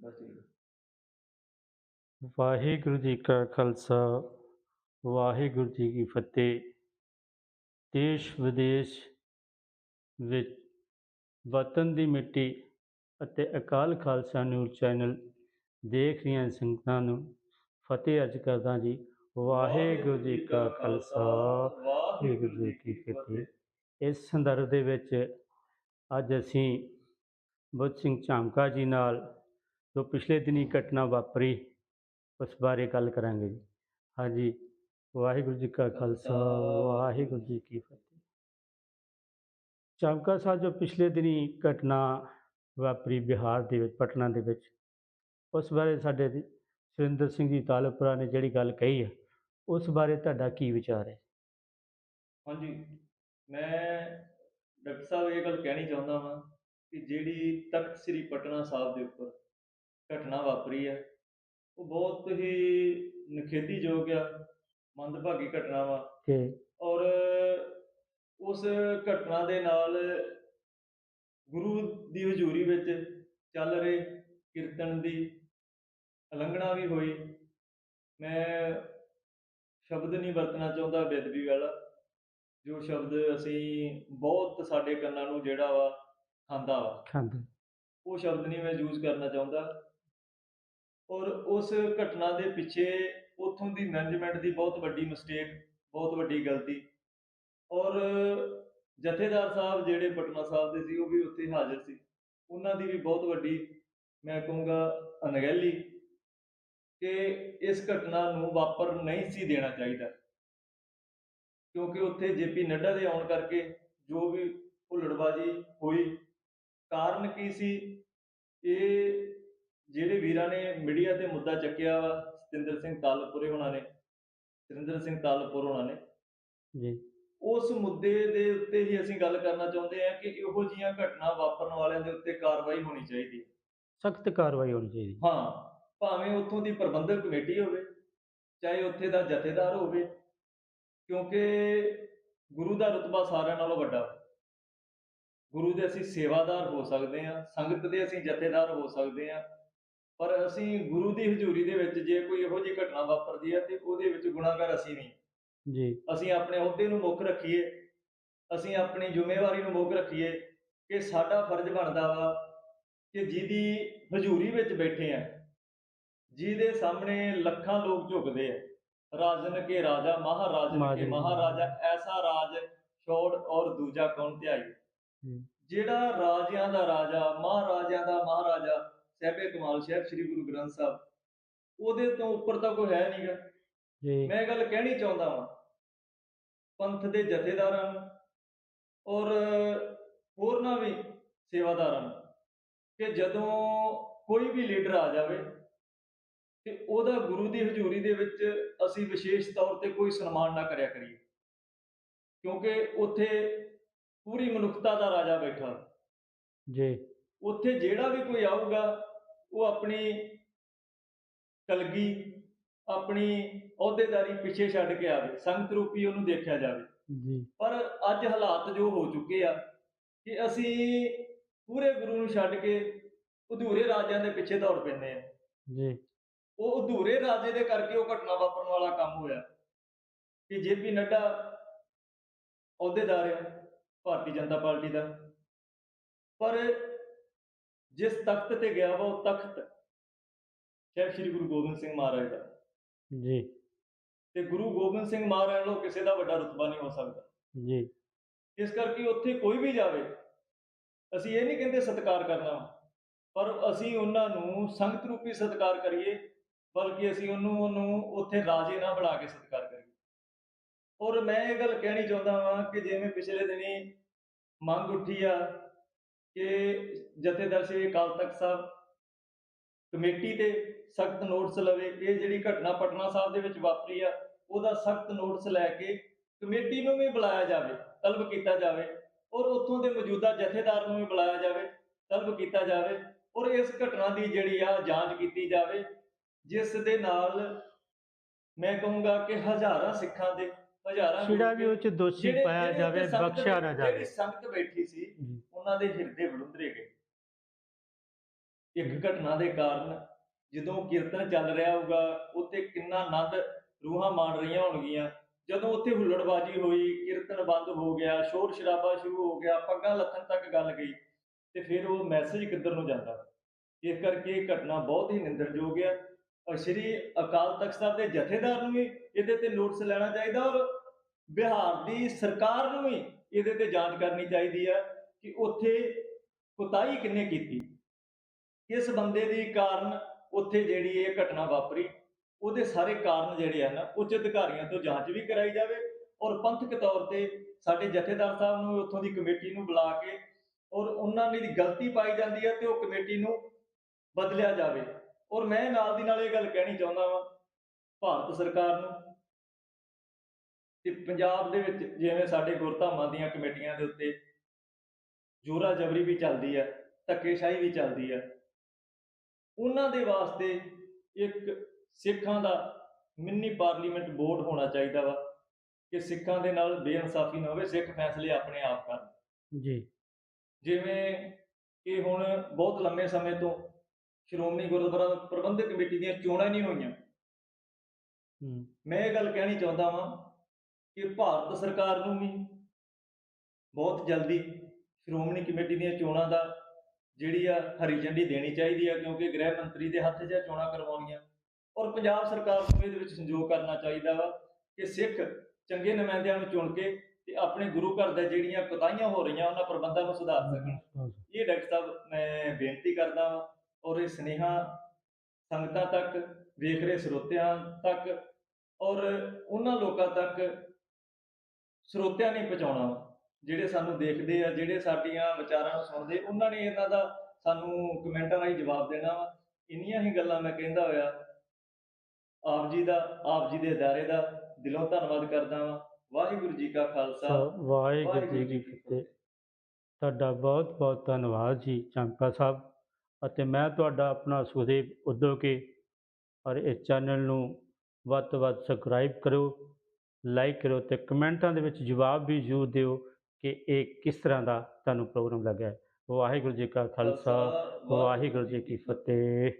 ਬਸ ਠੀਕ ਹੈ ਵਾਹਿਗੁਰੂ ਜੀ ਕਾ ਖਾਲਸਾ, ਵਾਹਿਗੁਰੂ ਜੀ ਕੀ ਫਤਿਹ। ਦੇਸ਼ ਵਿਦੇਸ਼ ਵਿੱਚ ਵਤਨ ਦੀ ਮਿੱਟੀ ਅਤੇ ਅਕਾਲ ਖਾਲਸਾ ਨਿਊਜ਼ ਚੈਨਲ ਦੇਖ ਰਹੀਆਂ ਸੰਗਤਾਂ ਨੂੰ ਫਤਿਹ ਅਰਜ ਕਰਦਾ ਜੀ। ਵਾਹਿਗੁਰੂ ਜੀ ਕਾ ਖਾਲਸਾ, ਵਾਹਿਗੁਰੂ ਜੀ ਕੀ ਫਤਿਹ। ਇਸ ਸੰਦਰਭ ਦੇ ਵਿੱਚ ਅੱਜ ਅਸੀਂ ਬੁੱਧ ਸਿੰਘ ਝਾਮਕਾ ਜੀ ਨਾਲ ਜੋ ਪਿਛਲੇ ਦਿਨੀ ਘਟਨਾ ਵਾਪਰੀ, ਉਸ ਬਾਰੇ ਗੱਲ ਕਰਾਂਗੇ ਜੀ। ਹਾਂਜੀ, ਵਾਹਿਗੁਰੂ ਜੀ ਕਾ ਖਾਲਸਾ, ਵਾਹਿਗੁਰੂ ਜੀ ਕੀ ਫਤਿਹ। ਝਾਮਕਾ ਸਾਹਿਬ, ਜੋ ਪਿਛਲੇ ਦਿਨੀ ਘਟਨਾ ਵਾਪਰੀ ਬਿਹਾਰ ਦੇ ਵਿੱਚ, ਪਟਨਾ ਦੇ ਵਿੱਚ, ਉਸ ਬਾਰੇ ਸਾਡੇ ਸੁਰਿੰਦਰ ਸਿੰਘ ਜੀ ਤਾਲਪੁਰਾ ਨੇ ਜਿਹੜੀ ਗੱਲ ਕਹੀ ਹੈ ਉਸ ਬਾਰੇ ਤੁਹਾਡਾ ਕੀ ਵਿਚਾਰ ਹੈ? ਹਾਂਜੀ, ਮੈਂ ਡਾਕਟਰ ਸਾਹਿਬ ਇਹ ਗੱਲ ਕਹਿਣੀ ਚਾਹੁੰਦਾ ਹਾਂ ਕਿ ਜਿਹੜੀ ਤਖਤ ਸ੍ਰੀ ਪਟਨਾ ਸਾਹਿਬ ਦੇ ਉੱਪਰ ਘਟਨਾ ਵਾਪਰੀ ਹੈ ਉਹ ਬਹੁਤ ਹੀ ਨਿਖੇਧੀਯੋਗ ਆ ਮੰਦਭਾਗੀ ਘਟਨਾ ਵਾ। ਕਿ ਔਰ ਉਸ ਘਟਨਾ ਦੇ ਨਾਲ ਗੁਰੂ ਦੀ ਹਜ਼ੂਰੀ ਵਿੱਚ ਚੱਲ ਰਹੇ ਕੀਰਤਨ ਦੀ ਉਲੰਘਣਾ ਵੀ ਹੋਈ। ਮੈਂ ਸ਼ਬਦ ਨਹੀਂ ਵਰਤਣਾ ਚਾਹੁੰਦਾ ਬੇਦਬੀ ਵਾਲਾ। ਜੋ ਸ਼ਬਦ ਅਸੀਂ ਬਹੁਤ ਸਾਡੇ ਕੰਨਾਂ ਨੂੰ ਜਿਹੜਾ ਵਾ ਖਾਂਦਾ ਵਾ। ਖਾਂਦੇ। ਉਹ ਸ਼ਬਦ ਨਹੀਂ ਮੈਂ ਯੂਜ਼ ਕਰਨਾ ਚਾਹੁੰਦਾ। ਔਰ ਉਸ ਘਟਨਾ ਦੇ ਪਿੱਛੇ ਉਥੋਂ ਦੀ ਮੈਨੇਜਮੈਂਟ ਦੀ ਬਹੁਤ ਵੱਡੀ ਮਿਸਟੇਕ ਬਹੁਤ ਵੱਡੀ ਗਲਤੀ। ਔਰ ਜਥੇਦਾਰ ਸਾਹਿਬ ਜਿਹੜੇ ਪਟਨਾ ਸਾਹਿਬ ਦੇ ਸੀ, ਉਹ ਵੀ ਉੱਥੇ ਹਾਜ਼ਰ ਸੀ। ਉਹਨਾਂ ਦੀ ਵੀ ਬਹੁਤ ਵੱਡੀ, ਮੈਂ ਕਹੂੰਗਾ, ਅਣਗਹਿਲੀ ਕਿ ਇਸ ਘਟਨਾ ਨੂੰ ਵਾਪਰ ਨਹੀਂ ਸੀ ਦੇਣਾ ਚਾਹੀਦਾ। ਕਿਉਂਕਿ ਉੱਥੇ ਜੇਪੀ ਨੱਡਾ ਦੇ ਆਉਣ ਕਰਕੇ ਜੋ ਵੀ ਭੁੱਲੜਬਾਜ਼ੀ ਹੋਈ, ਕਾਰਨ ਕੀ ਸੀ? ਇਹ ਜਿਹੜੇ ਵੀਰਾਂ ਨੇ ਮੀਡੀਆ ਤੇ ਮੁੱਦਾ ਚੱਕਿਆ ਵਾ ਸਤਿੰਦਰ ਸਿੰਘ ਤਾਲਪੁਰੇ ਹੋਣਾ ਨੇ ਸਤਿੰਦਰ ਸਿੰਘ ਤਾਲਪੁਰ ਹੋਣਾ ਨੇ ਜੀ। ਉਸ ਮੁੱਦੇ ਦੇ ਉੱਤੇ ਹੀ ਅਸੀਂ ਗੱਲ ਕਰਨਾ ਚਾਹੁੰਦੇ ਹਾਂ ਕਿ ਇਹੋ ਜੀਆਂ ਘਟਨਾ ਵਾਪਰਨ ਵਾਲਿਆਂ ਦੇ ਉੱਤੇ ਕਾਰਵਾਈ ਹੋਣੀ ਚਾਹੀਦੀ ਹੈ। ਸਖਤ ਕਾਰਵਾਈ ਹੋਣੀ ਚਾਹੀਦੀ ਹਾਂ। ਭਾਵੇਂ ਉੱਥੋਂ ਦੀ ਪ੍ਰਬੰਧਕ ਕਮੇਟੀ ਹੋਵੇ ਚਾਹੇ ਉੱਥੇ ਦਾ ਜਥੇਦਾਰ ਹੋਵੇ ਕਿਉਂਕਿ ਗੁਰੂ ਦਾ ਰਤਬਾ ਸਾਰਿਆਂ ਨਾਲੋਂ ਵੱਡਾ। ਗੁਰੂ ਦੇ ਅਸੀਂ ਸੇਵਾਦਾਰ ਹੋ ਸਕਦੇ ਹਾਂ ਸੰਗਤ ਦੇ ਅਸੀਂ ਜਥੇਦਾਰ ਹੋ ਸਕਦੇ ਹਾਂ ਪਰ ਅਸੀਂ ਗੁਰੂ ਦੀ ਹਜ਼ੂਰੀ ਦੇ ਵਿੱਚ ਜੇ ਕੋਈ ਇਹੋ ਜਿਹੀ ਘਟਨਾ ਵਾਪਰਦੀ ਹੈ ਤੇ ਉਹਦੇ ਵਿੱਚ ਗੁਨਾਹਗਾਰ ਅਸੀਂ ਨਹੀਂ ਜੀ ਅਸੀਂ ਆਪਣੇ ਅਹੁਦੇ ਨੂੰ ਮੁੱਖ ਰੱਖੀਏ ਅਸੀਂ ਆਪਣੀ ਜ਼ਿੰਮੇਵਾਰੀ ਨੂੰ ਮੁੱਖ ਰੱਖੀਏ ਕਿ ਸਾਡਾ ਫਰਜ਼ ਬਣਦਾ ਵਾ ਕਿ ਜਿਹਦੀ ਹਜ਼ੂਰੀ ਵਿੱਚ ਬੈਠੇ ਆ ਜਿਹਦੇ ਸਾਹਮਣੇ ਲੱਖਾਂ ਲੋਕ ਝੁਕਦੇ ਆ ਰਾਜਨ ਕੇ ਰਾਜਾ ਮਹਾਰਾਜਨ ਕੇ। ਮਹਾਰਾਜਾ ਐਸਾ ਰਾਜ ਛੋੜ ਔਰ ਦੂਜਾ ਕੌਣ ਧਿਆਈ। ਜਿਹੜਾ ਰਾਜਿਆਂ ਦਾ ਰਾਜਾ ਮਹਾਰਾਜਿਆਂ ਦਾ ਮਹਾਰਾਜਾ ਸਹਿਬੇ ਕਮਾਲ ਸਾਹਿਬ ਸ੍ਰੀ ਗੁਰੂ ਗ੍ਰੰਥ ਸਾਹਿਬ। ਉਹਦੇ ਤੋਂ ਉੱਪਰ ਤਾਂ ਕੋਈ ਹੈ ਨਹੀਂਗਾ ਜੀ। ਮੈਂ ਇਹ ਗੱਲ ਕਹਿਣੀ ਚਾਹੁੰਦਾ ਹਾਂ ਪੰਥ ਦੇ ਜਥੇਦਾਰਾਂ ਨੂੰ ਔਰ ਹੋਰਨਾਂ ਵੀ ਸੇਵਾਦਾਰਾਂ ਨੂੰ ਕਿ ਜਦੋਂ ਕੋਈ ਵੀ ਲੀਡਰ ਆ ਜਾਵੇ ਤੇ ਉਹਦਾ ਗੁਰੂ ਦੀ ਹਜ਼ੂਰੀ ਦੇ ਵਿੱਚ ਅਸੀਂ ਵਿਸ਼ੇਸ਼ ਤੌਰ ਤੇ ਕੋਈ ਸਨਮਾਨ ਨਾ ਕਰਿਆ ਕਰੀਏ। ਕਿਉਂਕਿ ਉੱਥੇ ਪੂਰੀ ਮਨੁੱਖਤਾ ਦਾ ਰਾਜਾ ਬੈਠਾ। ਜੀ। ਉੱਥੇ ਜਿਹੜਾ ਵੀ ਕੋਈ ਆਊਗਾ ਉਹ ਆਪਣੀ ਕਲਗੀ ਆਪਣੀ ਅਹੁਦੇਦਾਰੀ ਪਿੱਛੇ ਛੱਡ ਕੇ ਆਵੇ ਸੰਗਤ ਰੂਪੀ ਉਹਨੂੰ ਦੇਖਿਆ ਜਾਵੇ। ਜੀ। ਪਰ ਅੱਜ ਹਾਲਾਤ ਜੋ ਹੋ ਚੁੱਕੇ ਆ ਕਿ ਅਸੀਂ ਪੂਰੇ ਗੁਰੂ ਨੂੰ ਛੱਡ ਕੇ ਅਧੂਰੇ ਰਾਜਿਆਂ ਦੇ ਪਿੱਛੇ ਦੌੜ ਪੈਂਦੇ ਆ। ਜੀ। ਉਹ ਅਧੂਰੇ ਰਾਜੇ ਦੇ ਕਰਕੇ ਉਹ ਘਟਨਾ ਵਾਪਰਨ ਵਾਲਾ ਕੰਮ ਹੋਇਆ ਕਿ ਜੇਪੀ ਨੱਡਾ ਅਹੁਦੇਦਾਰ ਆ ਭਾਰਤੀ ਜਨਤਾ ਪਾਰਟੀ ਦਾ। ਪਰ ਜਿਸ ਤਖਤ ਤੇ ਗਿਆ ਵਾ ਉਹ ਤਖਤ ਸਾਹਿਬ ਸ੍ਰੀ ਗੁਰੂ ਗੋਬਿੰਦ ਸਿੰਘ ਮਹਾਰਾਜ ਦਾ। ਜੀ। ਤੇ ਗੁਰੂ ਗੋਬਿੰਦ ਸਿੰਘ ਮਹਾਰਾਜ ਨੂੰ ਕਿਸੇ ਦਾ ਵੱਡਾ ਰੁਤਬਾ ਨਹੀਂ ਹੋ ਸਕਦਾ। ਜੀ। ਇਸ ਕਰਕੇ ਉੱਥੇ ਕੋਈ ਵੀ ਜਾਵੇ ਅਸੀਂ ਇਹ ਨਹੀਂ ਕਹਿੰਦੇ ਸਤਿਕਾਰ ਕਰਨਾ ਪਰ ਅਸੀਂ ਉਹਨਾਂ ਨੂੰ ਸੰਗਤ ਰੂਪੀ ਸਤਿਕਾਰ ਕਰੀਏ ਬਲਕਿ ਅਸੀਂ ਉਹਨੂੰ ਉਹਨੂੰ ਉੱਥੇ ਰਾਜੇ ਨਾ ਬਣਾ ਕੇ ਸਤਿਕਾਰ ਕਰੀਏ। ਔਰ ਮੈਂ ਇਹ ਗੱਲ ਕਹਿਣੀ ਚਾਹੁੰਦਾ ਹਾਂ ਕਿ ਜਿਵੇਂ ਪਿਛਲੇ ਦਿਨੀ ਮੰਗ ਉੱਠੀ ਆ ਕਿ ਜਥੇਦਾਰ ਸ੍ਰੀ ਅਕਾਲ ਤਖਤ ਸਾਹਿਬ ਕਮੇਟੀ ਤੇ ਸਖਤ ਨੋਟਿਸ ਲਵੇ, ਇਹ ਜਿਹੜੀ ਘਟਨਾ ਪਟਨਾ ਸਾਹਿਬ ਦੇ ਵਿੱਚ ਵਾਪਰੀ ਆ, ਉਹਦਾ ਸਖਤ ਨੋਟਿਸ ਲੈ ਕੇ ਕਮੇਟੀ ਨੂੰ ਵੀ ਬੁਲਾਇਆ ਜਾਵੇ, ਤਲਬ ਕੀਤਾ ਜਾਵੇ ਔਰ ਉੱਥੋਂ ਦੇ ਮੌਜੂਦਾ ਜਥੇਦਾਰ ਨੂੰ ਵੀ ਬੁਲਾਇਆ ਜਾਵੇ, ਤਲਬ ਕੀਤਾ ਜਾਵੇ ਔਰ ਇਸ ਘਟਨਾ ਦੀ ਜਿਹੜੀ ਆ ਜਾਂਚ ਕੀਤੀ ਜਾਵੇ, ਜਿਸ ਦੇ ਨਾਲ ਮੈਂ ਕਹੂੰਗਾ ਕਿ ਹਜ਼ਾਰਾਂ ਸਿੱਖਾਂ ਦੇ ਹਜ਼ਾਰਾਂ ਜਿਹੜਾ ਵੀ ਉਹ ਚ ਦੋਸ਼ੀ ਜਿਹੜੇ- ਪਾਇਆ ਜਿਹੜੇ ਜਾਵੇ ਸੰਗਤ ਬਖਸ਼ਿਆ ਨਾ ਜਾਵੇ। ਜਿਹੜੀ ਸੰਗਤ ਬੈਠੀ ਸੀ ਜੀ। ਉਹਨਾਂ ਦੇ ਹਿਰਦੇ ਵੜੁੰਦਰੇ ਗਏ। ਇੱਕ ਘਟਨਾ ਦੇ ਕਾਰਨ ਜਦੋਂ ਕੀਰਤਨ ਚੱਲ ਰਿਹਾ ਹੋਊਗਾ ਉੱਥੇ ਕਿੰਨਾ ਆਨੰਦ ਰੂਹਾਂ ਮਾਣ ਰਹੀਆਂ ਹੋਣਗੀਆਂ। ਜਦੋਂ ਉੱਥੇ ਹੁੱਲੜਬਾਜੀ ਹੋਈ ਕੀਰਤਨ ਬੰਦ ਹੋ ਗਿਆ ਸ਼ੋਰ ਸ਼ਰਾਬਾ ਸ਼ੁਰੂ ਹੋ ਗਿਆ ਪੱਗਾਂ ਲੱਥਣ ਤੱਕ ਗੱਲ ਗਈ ਤੇ ਫਿਰ ਉਹ ਮੈਸੇਜ ਕਿੱਧਰ ਨੂੰ ਜਾਂਦਾ? ਇਸ ਕਰਕੇ ਇਹ ਘਟਨਾ ਬਹੁਤ ਹੀ ਨਿੰਦਰਯੋਗ ਹੈ ਔਰ ਸ਼੍ਰੀ ਅਕਾਲ ਤਖਤ ਸਾਹਿਬ ਦੇ ਜਥੇਦਾਰ ਨੂੰ ਵੀ ਇਹਦੇ ਤੇ ਨੋਟਿਸ ਲੈਣਾ ਚਾਹੀਦਾ ਔਰ ਬਿਹਾਰ ਦੀ ਸਰਕਾਰ ਨੂੰ ਵੀ ਇਹਦੇ ਤੇ ਜਾਂਚ ਕਰਨੀ ਚਾਹੀਦੀ ਹੈ ਕਿ ਉੱਥੇ ਕੁਤਾਹੀ ਕਿੰਨੇ ਕੀਤੀ। ਕਿਸ ਬੰਦੇ ਦੀ ਕਾਰਨ ਉੱਥੇ ਜਿਹੜੀ ਇਹ ਘਟਨਾ ਵਾਪਰੀ, ਉਹਦੇ ਸਾਰੇ ਕਾਰਨ ਜਿਹੜੇ ਆ ਨਾ, ਉੱਚ ਅਧਿਕਾਰੀਆਂ ਤੋਂ ਜਾਂਚ ਵੀ ਕਰਾਈ ਜਾਵੇ ਔਰ ਪੰਥਕ ਤੌਰ ਤੇ ਸਾਡੇ ਜਥੇਦਾਰ ਸਾਹਿਬ ਨੂੰ ਉੱਥੋਂ ਦੀ ਕਮੇਟੀ ਨੂੰ ਬੁਲਾ ਕੇ ਔਰ ਉਹਨਾਂ ਦੀ ਗਲਤੀ ਪਾਈ ਜਾਂਦੀ ਹੈ ਤੇ ਉਹ ਕਮੇਟੀ ਨੂੰ ਬਦਲਿਆ ਜਾਵੇ। ਔਰ ਮੈਂ ਨਾਲ ਦੀ ਨਾਲ ਇਹ ਗੱਲ ਕਹਿਣੀ ਚਾਹੁੰਦਾ ਵਾਂ, ਭਾਰਤ ਸਰਕਾਰ ਨੂੰ ਕਿ ਪੰਜਾਬ ਦੇ ਵਿੱਚ ਜਿਵੇਂ ਸਾਡੇ ਗੁਰਧਾਮਾਂ ਦੀਆਂ ਕਮੇਟੀਆਂ ਦੇ ਉੱਤੇ ਜੋਰਾ ਜਬਰੀ ਵੀ ਚੱਲਦੀ ਹੈ ਧੱਕੇਸ਼ਾਹੀ ਵੀ ਚੱਲਦੀ ਹੈ ਉਹਨਾਂ ਦੇ ਵਾਸਤੇ ਇੱਕ ਸਿੱਖਾਂ ਦਾ ਮਿੰਨੀ ਪਾਰਲੀਮੈਂਟ ਬੋਰਡ ਹੋਣਾ ਚਾਹੀਦਾ ਵਾ ਕਿ ਸਿੱਖਾਂ ਦੇ ਨਾਲ ਬੇਇਨਸਾਫੀ ਨਾ ਹੋਵੇ ਸਿੱਖ ਫੈਸਲੇ ਆਪਣੇ ਆਪ ਕਰਨ। ਜੀ। ਜਿਵੇਂ ਕਿ ਹੁਣ ਬਹੁਤ ਲੰਮੇ ਸਮੇਂ ਤੋਂ ਸ਼੍ਰੋਮਣੀ ਗੁਰਦੁਆਰਾ ਪ੍ਰਬੰਧਕ ਕਮੇਟੀ ਦੀਆਂ ਚੋਣਾਂ ਨਹੀਂ ਹੋਈਆਂ। ਮੈਂ ਇਹ ਗੱਲ ਕਹਿਣੀ ਚਾਹੁੰਦਾ ਵਾਂ ਕਿ ਭਾਰਤ ਸਰਕਾਰ ਨੂੰ ਵੀ ਬਹੁਤ ਜਲਦੀ ਸ਼੍ਰੋਮਣੀ ਕਮੇਟੀ ਦੀਆਂ ਚੋਣਾਂ ਦਾ ਜਿਹੜੀ ਆ ਹਰੀ ਝੰਡੀ ਦੇਣੀ ਚਾਹੀਦੀ ਆ, ਕਿਉਂਕਿ ਗ੍ਰਹਿ ਮੰਤਰੀ ਦੇ ਹੱਥ 'ਚ ਆ ਚੋਣਾਂ ਕਰਵਾਉਣੀਆਂ। ਔਰ ਪੰਜਾਬ ਸਰਕਾਰ ਨੂੰ ਇਹਦੇ ਵਿੱਚ ਸੰਯੋਗ ਕਰਨਾ ਚਾਹੀਦਾ ਵਾ ਕਿ ਸਿੱਖ ਚੰਗੇ ਨੁਮਾਇੰਦਿਆਂ ਨੂੰ ਚੁਣ ਕੇ ਤੇ ਆਪਣੇ ਗੁਰੂ ਘਰ ਦੇ ਜਿਹੜੀਆਂ ਕੋਤਾਹੀਆਂ ਹੋ ਰਹੀਆਂ, ਉਹਨਾਂ ਪ੍ਰਬੰਧਾਂ ਨੂੰ ਸੁਧਾਰ ਸਕਣ। ਇਹ ਡਾਕਟਰ ਸਾਹਿਬ, ਮੈਂ ਬੇਨਤੀ ਕਰਦਾ ਹਾਂ ਔਰ ਇਹ ਸੁਨੇਹਾ ਸੰਗਤਾਂ ਤੱਕ, ਵੇਖ ਰਹੇ ਸਰੋਤਿਆਂ ਤੱਕ ਔਰ ਉਹਨਾਂ ਲੋਕਾਂ ਤੱਕ ਸਰੋਤਿਆਂ ਨੇ ਪਹੁੰਚਾਉਣਾ। ਵਾ, ਜਿਹੜੇ ਸਾਨੂੰ ਦੇਖਦੇ ਆ ਜਿਹੜੇ ਸਾਡੀਆਂ ਵਿਚਾਰਾਂ ਨੂੰ ਸੁਣਦੇ ਉਹਨਾਂ ਨੇ ਇਹਨਾਂ ਦਾ ਸਾਨੂੰ ਕਮੈਂਟਾਂ ਰਾਹੀਂ ਜਵਾਬ ਦੇਣਾ ਵਾ। ਇੰਨੀਆਂ ਹੀ ਗੱਲਾਂ ਮੈਂ ਕਹਿੰਦਾ ਹੋਇਆ। ਆਪ ਜੀ ਦਾ ਆਪ ਜੀ ਦੇ ਅਦਾਰੇ ਦਾ ਦਿਲੋਂ ਧੰਨਵਾਦ ਕਰਦਾ ਹਾਂ ਵਾਹਿਗੁਰੂ ਜੀ ਕਾ ਖਾਲਸਾ। ਵਾਹਿਗੁਰੂ ਜੀ ਕੀ ਫਤਿਹ। ਤੁਹਾਡਾ ਬਹੁਤ ਬਹੁਤ ਧੰਨਵਾਦ ਜੀ ਚੰਪਾ ਸਾਹਿਬ। ਅਤੇ ਮੈਂ ਤੁਹਾਡਾ ਆਪਣਾ ਸੁਖਦੇਵ ਉਦੋਕੇ ਔਰ ਇਸ ਚੈਨਲ ਨੂੰ ਵੱਧ ਤੋਂ ਵੱਧ ਸਬਸਕ੍ਰਾਈਬ ਕਰੋ ਲਾਈਕ ਕਰੋ ਤੇ ਕਮੈਂਟਾਂ ਦੇ ਵਿੱਚ ਜਵਾਬ ਵੀ ਜ਼ਰੂਰ ਦਿਓ ਕਿ ਇਹ ਕਿਸ ਤਰ੍ਹਾਂ ਦਾ ਤੁਹਾਨੂੰ ਪ੍ਰੋਗਰਾਮ ਲੱਗਾ ਵਾਹਿਗੁਰੂ ਜੀ ਕਾ ਖਾਲਸਾ ਵਾਹਿਗੁਰੂ ਜੀ ਕੀ ਫਤਿਹ।